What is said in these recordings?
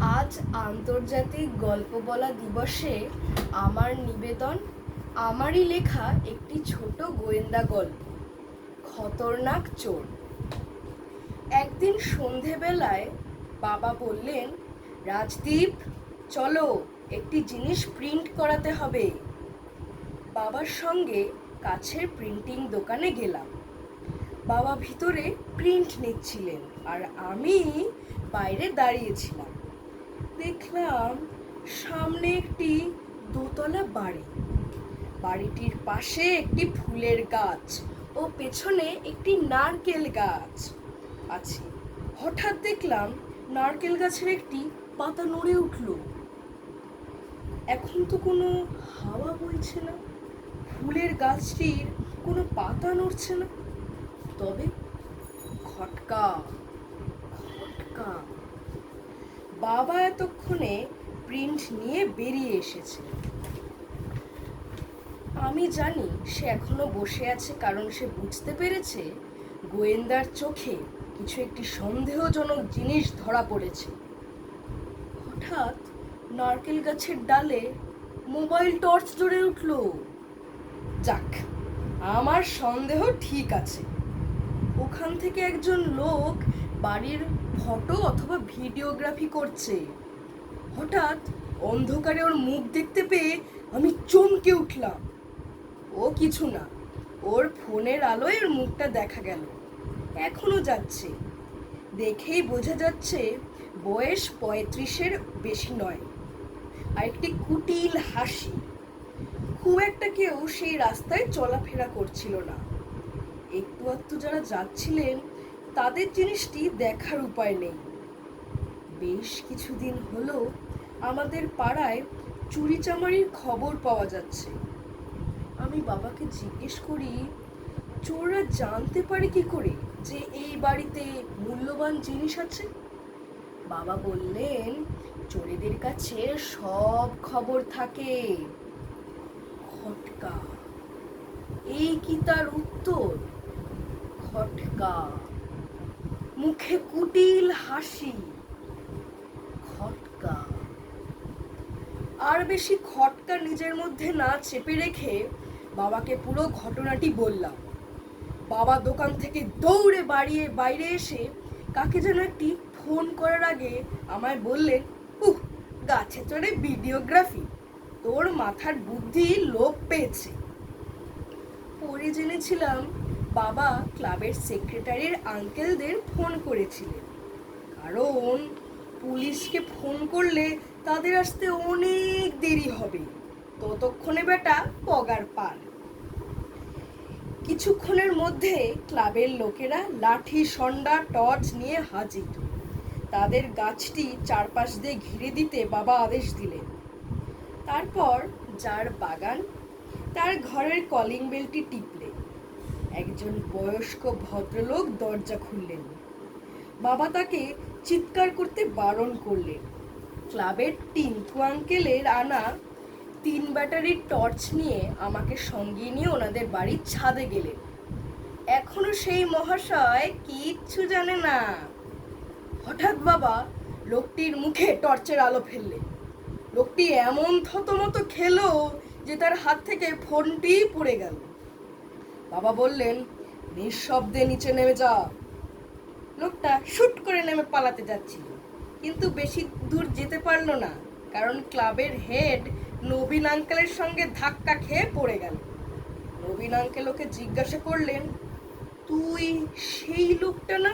আজ আন্তর্জাতিক গল্প বলা দিবসে আমার নিবেদন, আমারই লেখা একটি ছোট গোয়েন্দা গল্প, খতরনাক চোর। একদিন সন্ধেবেলায় বাবা বললেন, রাজদীপ, চলো একটি জিনিস প্রিন্ট করাতে হবে। বাবার সঙ্গে কাছের প্রিন্টিং দোকানে গেলাম। বাবা ভিতরে প্রিন্ট নিচ্ছিলেন আর আমি বাইরে দাঁড়িয়েছিলাম। দেখলাম সামনে একটি দোতলা বাড়ি। বাড়িটির পাশে একটি ফুলের গাছ ও পেছনে একটি নারকেল গাছ আছে। হঠাৎ দেখলাম নারকেল গাছের একটি পাতা নড়ে উঠল। এখন তো কোনো হাওয়া বইছে না। ফুলের গাছটির কোনো পাতা নড়ছে না। তবে খটকা খটকা। বাবা এতক্ষণে প্রিন্ট নিয়ে বেরিয়ে এসেছে। আমি জানি সে এখনও বসে আছে কারণ সে বুঝতে পেরেছে গোয়েন্দার চোখে কিছু একটি সন্দেহজনক জিনিস ধরা পড়েছে। হঠাৎ নারকেল গাছের ডালে মোবাইল টর্চ জ্বলে উঠল। যাক, আমার সন্দেহ ঠিক আছে। ওখান থেকে একজন লোক বাড়ির ফটো অথবা ভিডিওগ্রাফি করছে। হঠাৎ অন্ধকারে ওর মুখ দেখতে পেয়ে আমি চমকে উঠলাম। ও কিছু না, ওর ফোনের আলোয় ওর মুখটা দেখা গেল। এখনও যাচ্ছে। দেখেই বোঝা যাচ্ছে বয়স পঁয়ত্রিশের বেশি নয়। আর একটি কুটিল হাসি। খুব একটা কেউ সেই রাস্তায় চলাফেরা করছিল না। একটু আধটু যারা যাচ্ছিলেন তাদের জিনিসটি দেখার উপায় নেই। বেশ কিছুদিন হলো আমাদের পাড়ায় চুরিচামারির খবর পাওয়া যাচ্ছে। আমি বাবাকে জিজ্ঞেস করি, চোররা জানতে পারে কি করে যে এই বাড়িতে মূল্যবান জিনিস আছে? বাবা বললেন, চোরেদের কাছে সব খবর থাকে। খটকা। এই কি তার উত্তর? খটকা। মুখে কুটিল হাসি, খটকা। আর বেশি খটকা নিজের মধ্যে না চেপে রেখে বাবাকে পুরো ঘটনাটি বললাম। বাবা দোকান থেকে দৌড়ে বাড়িয়ে বাইরে এসে কাকে যেন একটি ফোন করার আগে আমায় বললেন, উহ, গাছে চড়ে ভিডিওগ্রাফি। তোর মাথার বুদ্ধি লোপ পেয়েছে। পরে জেনেছিলাম বাবা ক্লাবের সেক্রেটারির আঙ্কেলদের ফোন করেছিলেন। কারণ পুলিশকে ফোন করলে তাদের আসতে অনেক দেরি হবে। ততক্ষণে বেটা পগার পার কিছুক্ষণের মধ্যে ক্লাবের লোকেরা লাঠি, সন্ডা, টর্চ নিয়ে হাজির। তাদের গাছটি চারপাশ দিয়ে ঘিরে দিতে বাবা আদেশ দিলেন। তারপর যার বাগান, তার ঘরের কলিং বেলটি টিপলে একজন বয়স্ক ভদ্রলোক দরজা খুললেন। বাবা তাকে চিৎকার করতে বারণ করলেন। ক্লাবের টিঙ্কু আঙ্কেলের আনা তিন ব্যাটারির টর্চ নিয়ে আমাকে সঙ্গে নিয়ে ওনাদের বাড়ির ছাদে গেলেন। এখনও সেই মহাশয় কিচ্ছু জানে না। হঠাৎ বাবা লোকটির মুখে টর্চের আলো ফেললেন। লোকটি এমন থতমত খেলো যে তার হাত থেকে ফোনটি পড়ে গেল। বাবা বললেন, নিঃশব্দে নিচে নেমে যা লোকটা শুট করে নেমে পালাতে যাচ্ছিল। কিন্তু বেশি দূর যেতে পারল না, কারণ ক্লাবের হেড নবীন আঙ্কেলের সঙ্গে ধাক্কা খেয়ে পড়ে গেল। নবীন আঙ্কেল ওকে জিজ্ঞাসা করলেন, তুই সেই লোকটা না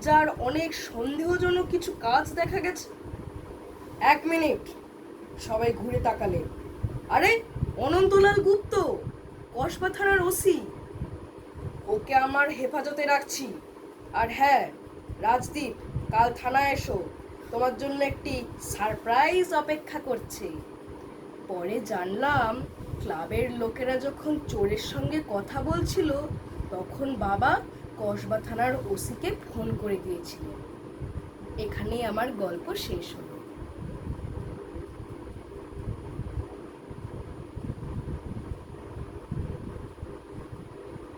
যার অনেক সন্দেহজনক কিছু কাজ দেখা গেছে? এক মিনিট, সবাই ঘুরে তাকালেন। আরে, অনন্তলাল গুপ্ত, কসবা থানার ওসি। ওকে আমার হেফাজতে রাখছি। আর হ্যাঁ রাজদীপ, কাল থানায় এসো। তোমার জন্য একটি সারপ্রাইজ অপেক্ষা করছে। পরে জানলাম, ক্লাবের লোকেরা যখন চোরের সঙ্গে কথা বলছিল, তখন বাবা কসবা থানার ওসিকে ফোন করে দিয়েছিল। এখানেই আমার গল্প শেষ হলো।